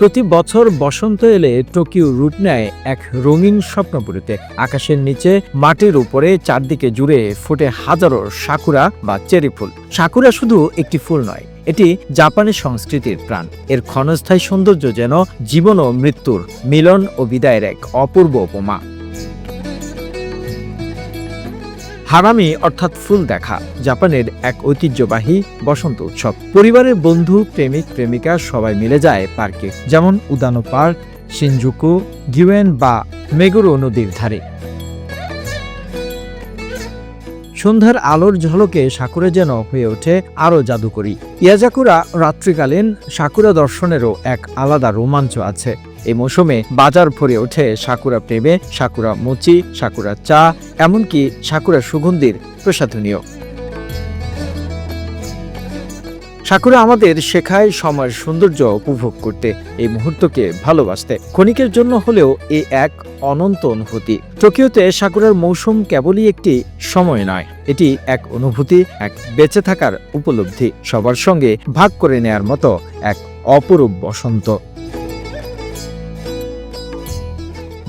প্রতি বছর বসন্ত এলে টোকিও রুট নেয় এক রঙিন স্বপ্নপুরীতে। আকাশের নিচে, মাটির উপরে, চারদিকে জুড়ে ফুটে হাজারো সাকুরা বা চেরি ফুল। সাকুরা শুধু একটি ফুল নয়, এটি জাপানের সংস্কৃতির প্রাণ। এর ক্ষণস্থায়ী সৌন্দর্য যেন জীবন ও মৃত্যুর মিলন ও বিদায়ের এক অপূর্ব উপমা। হারামি অর্থাৎ ফুল দেখা, জাপানের এক ঐতিহ্যবাহী বসন্ত উৎসব। পরিবারের বন্ধু, প্রেমিক, প্রেমিকা সবাই মিলে যায় পার্কে। যেমন উদানো পার্ক, সিনজুকু গিউয়েন বা মেগুরো নদীর ধারে। সন্ধ্যার আলোর ঝলকে সাকুরা যেন হয়ে ওঠে আরও জাদুকরী। ইয়াজাকুরা রাত্রিকালীন সাকুরা দর্শনেরও এক আলাদা রোমাঞ্চ আছে। এই মৌসুমে বাজার ভরে ওঠে সাকুরা প্রেমে, সাকুরা মুচি, সাকুরা চা, এমনকি সাকুরা সুগন্ধির প্রসাধনীয়। সাকুরা আমাদের শেখায় সময়ের সৌন্দর্য উপভোগ করতে, এই মুহূর্তকে ভালোবাসতে। ক্ষণিকের জন্য হলেও এ এক অনন্ত অনুভূতি। টোকিওতে সাকুরার মৌসুম কেবলই একটি সময় নয়, এটি এক অনুভূতি, এক বেঁচে থাকার উপলব্ধি, সবার সঙ্গে ভাগ করে নেয়ার মতো এক অপরূপ বসন্ত।